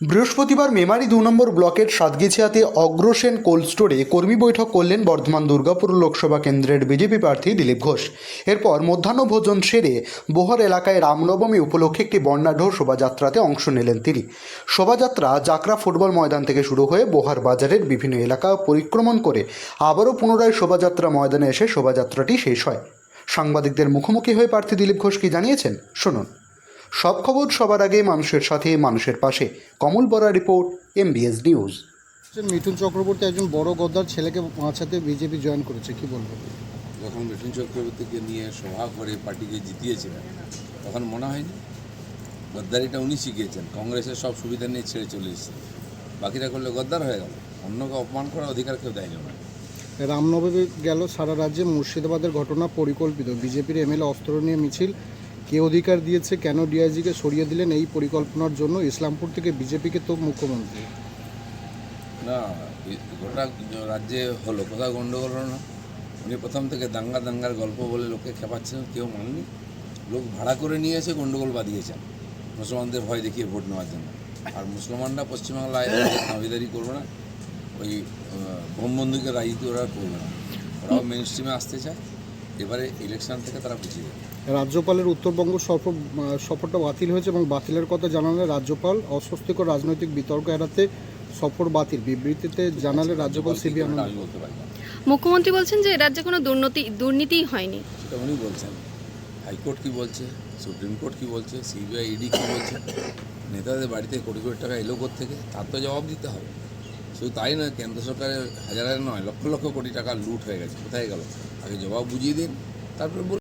বৃহস্পতিবার মেমারি দু নম্বর ব্লকের সাতগিছিয়াতে অগ্রসেন কোল্ড স্টোরে কর্মী বৈঠক করলেন বর্ধমান দুর্গাপুর লোকসভা কেন্দ্রের বিজেপি প্রার্থী দিলীপ ঘোষ। এরপর মধ্যাহ্ন ভোজন সেরে বোহর এলাকায় রামনবমী উপলক্ষে একটি বর্ণাঢ্য শোভাযাত্রাতে অংশ নিলেন তিনি। শোভাযাত্রা জাকরা ফুটবল ময়দান থেকে শুরু হয়ে বোহার বাজারের বিভিন্ন এলাকা পরিক্রমণ করে আবারও পুনরায় শোভাযাত্রা ময়দানে এসে শোভাযাত্রাটি শেষ হয়। সাংবাদিকদের মুখোমুখি হয়ে প্রার্থী দিলীপ ঘোষ কি জানিয়েছেন? শুনুন। সব খবর সবার আগে মানুষের সাথে মানুষের পাশে। Kamal Bora report MBS news Mithun Chakraborty একজন বড় গদ্দার ছেলেকে বাঁচাতে বিজেপি জয়েন করেছে কি বলব? যখন মিঠুন চক্রবর্তীকে নিয়ে সভা করে পার্টিকে জিতিয়েছিলেন তখন মনে হয়নি? গদ্দারিটা উনি শিখিয়েছেন কংগ্রেসের সব সুবিধা নিয়ে ছেড়ে চলে এসেছেন বাকিরা করলে গদ্দার হয়ে গেল। অন্যকে অপমান করার অধিকার কেউ দেয়নি ওনার। রামনবমী গেল সারা রাজ্যে মুর্শিদাবাদের ঘটনা পরিকল্পিত। বিজেপির এমএলএ অস্ত্র নিয়ে মিছিল কে অধিকার দিয়েছে, কেন ডিআইজিকে সরিয়ে দিলেন এই পরিকল্পনার জন্য ইসলামপুর থেকে বিজেপিকে তো মুখ্যমন্ত্রী। না গোটা রাজ্যে হলো, কোথাও গণ্ডগোল হলো না। উনি প্রথম থেকে দাঙ্গা দাঙ্গার গল্প বলে লোককে খেপাচ্ছেন, কেউ মাননি। লোক ভাড়া করে নিয়ে এসে গণ্ডগোল বাঁধিয়েছেন। মুসলমানদের ভয় দেখিয়ে ভোট নেওয়ার জন্য। আর মুসলমানরা পশ্চিমবাংলায় দাবিদারি করবে না। ওই বোম বন্দুকের রাজনীতি ওরা করবে না। ওরাও মেন স্ট্রিমে আসতে চায়। এবারে ইলেকশন থেকে তারা যাবে রাজ্যপালের উত্তরবঙ্গ সফর সফরটা বাতিল হয়েছে এবং বাতিলের কথা জানালে রাজ্যপাল অস্বস্তিকর রাজনৈতিক বিতর্ক এড়াতে সফর বাতিল। বিবৃতিতে জানালে রাজ্যপাল সিবি আনন্দ আমি বলতে পারি মুখ্যমন্ত্রী বলছেন যে রাজ্যে কোনো দুর্নীতি দুর্নীতিই হয়নি। সেটা উনি বলছেন। হাইকোর্ট কি বলছে? সুপ্রিম কোর্ট কি বলছে? সিবিআই ইডি কি বলছে? নেতাদের বাড়িতে কোটি কোটি টাকা এলো থেকে তার তো জবাব দিতে হবে। শুধু তাই নয়, কেন্দ্র সরকারের হাজার হাজার নয়, লক্ষ লক্ষ কোটি টাকা লুট হয়ে গেছে। কোথায় গেল? আগে জবাব বুঝিয়ে দিন, তারপরে